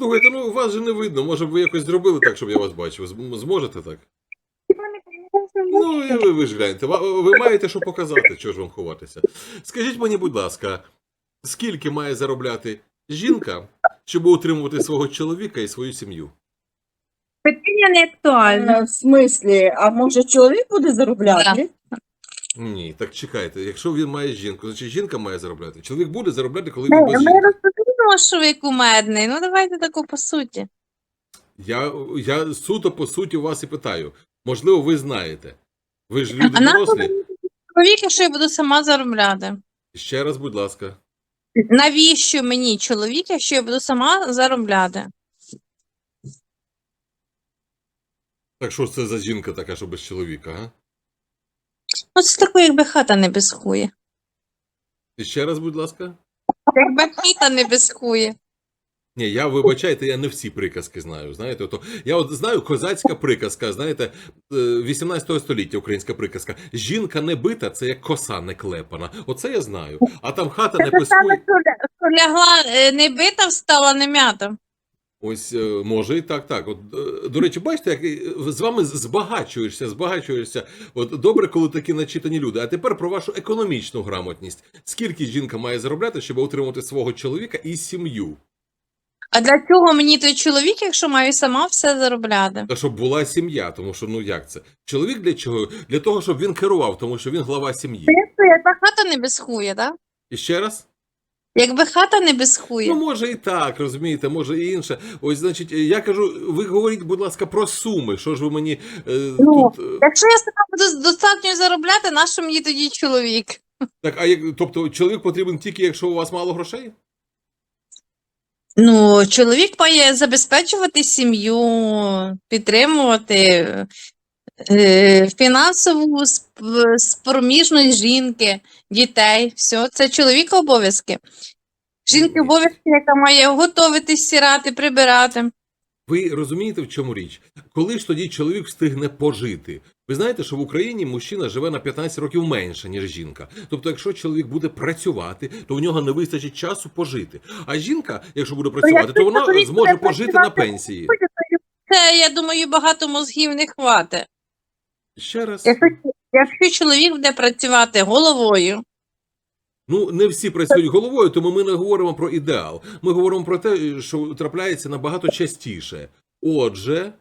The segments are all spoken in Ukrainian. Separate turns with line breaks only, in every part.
Слухайте, ну вас же не видно. Може б ви якось зробили так, щоб я вас бачив. Зм- Зможете так? Ну, і ви, ви ж гляньте. Ва- Ви маєте що показати, чого ж вам ховатися. Скажіть мені, будь ласка, скільки має заробляти жінка, щоб утримувати свого чоловіка і свою сім'ю?
Питання не актуальне.
Е, В смислі, а може чоловік буде заробляти?
Ні, так чекайте. Якщо він має жінку, значить жінка має заробляти. Чоловік буде заробляти, коли він без
ми
жінки.
що ви кумедний. Ну давайте таку по суті.
Я, я суто по суті у вас і питаю. Можливо, ви знаєте. Ви ж люди
А
дорослі.
Чоловік, якщо я буду сама заробляти.
Ще раз, будь ласка.
Навіщо мені чоловік, якщо я буду сама заробляти?
Так що ж це за жінка така, що без чоловіка, а?
Ну, це таке, якби хата не безхує.
І ще раз, будь ласка.
Якби хата не безкує.
Ні, я вибачайте, я не всі приказки знаю. Знаєте, то я от знаю козацька приказка, знаєте, е, 18 століття українська приказка. Жінка не бита, це як коса не клепана. Оце я знаю. А там хата не пискує.
лягла е, не бита, встала не м'ята.
Ось е, може і так, так. От е, до речі, бачите, як е, з вами збагачуєшся, збагачуєшся. От добре, коли такі начитані люди. А тепер про вашу економічну грамотність. Скільки жінка має заробляти, щоб утримати свого чоловіка і сім'ю?
А для чого мені той чоловік, якщо маю сама все заробляти?
Та щоб була сім'я, тому що ну як це? Чоловік для чого? Для того, щоб він керував, тому що він глава сім'ї.
Якби хата не безхує, так?
І ще раз?
Якби хата не безхує.
Ну, може і так, розумієте, може і інше. Ось, значить, я кажу, ви говоріть, будь ласка, про суми. Що ж ви мені е,
Ну,
тут. е,
Якщо я сама буду достатньо заробляти, нащо мені тоді чоловік?
Так, а як, тобто чоловік потрібен тільки, якщо у вас мало грошей?
Ну, чоловік має забезпечувати сім'ю, підтримувати фінансову сп- спроможність жінки, дітей. Все, це чоловіка обов'язки. Жінки обов'язки, яка має готувати, стирати, прибирати.
Ви розумієте, в чому річ? Коли ж тоді чоловік встигне пожити? Ви знаєте, що в Україні мужчина живе на 15 років менше, ніж жінка. Тобто, якщо чоловік буде працювати, то в нього не вистачить часу пожити. А жінка, якщо буде працювати, то вона зможе пожити на пенсії.
Це, я думаю, багато мозгів не хватить.
Ще раз.
Якщо, якщо чоловік буде працювати головою,
Ну, не всі працюють головою, тому ми не говоримо про ідеал. Ми говоримо про те, що трапляється набагато частіше. Отже,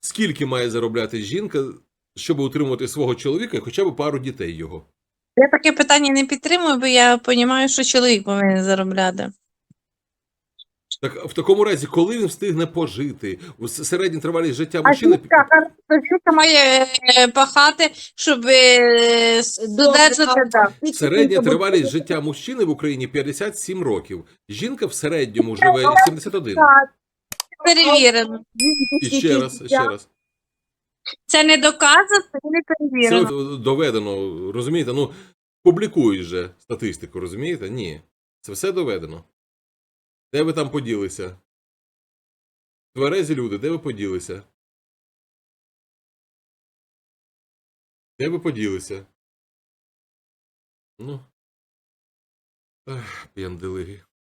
скільки має заробляти жінка, щоб утримувати свого чоловіка і хоча б пару дітей його?
я таке питання не підтримую, бо я розумію, що чоловік повинен заробляти.
Так в такому разі, коли він встигне пожити, у с- середній тривалість життя
А
мужчини
жінка, а жінка має е, пахати, щоб е, додержати.
середня тривалість життя мужчини в Україні 57 років. Жінка в середньому живе 71.
Перевірено.
І ще раз, ще раз.
Це не доказано, це не перевірено.
от доведено, розумієте? Ну, публікують же статистику, розумієте? Ні. Це все доведено. Де ви там поділися? Тверезі люди, де ви поділися? Де ви поділися? Ну. Ах, п'янделиги.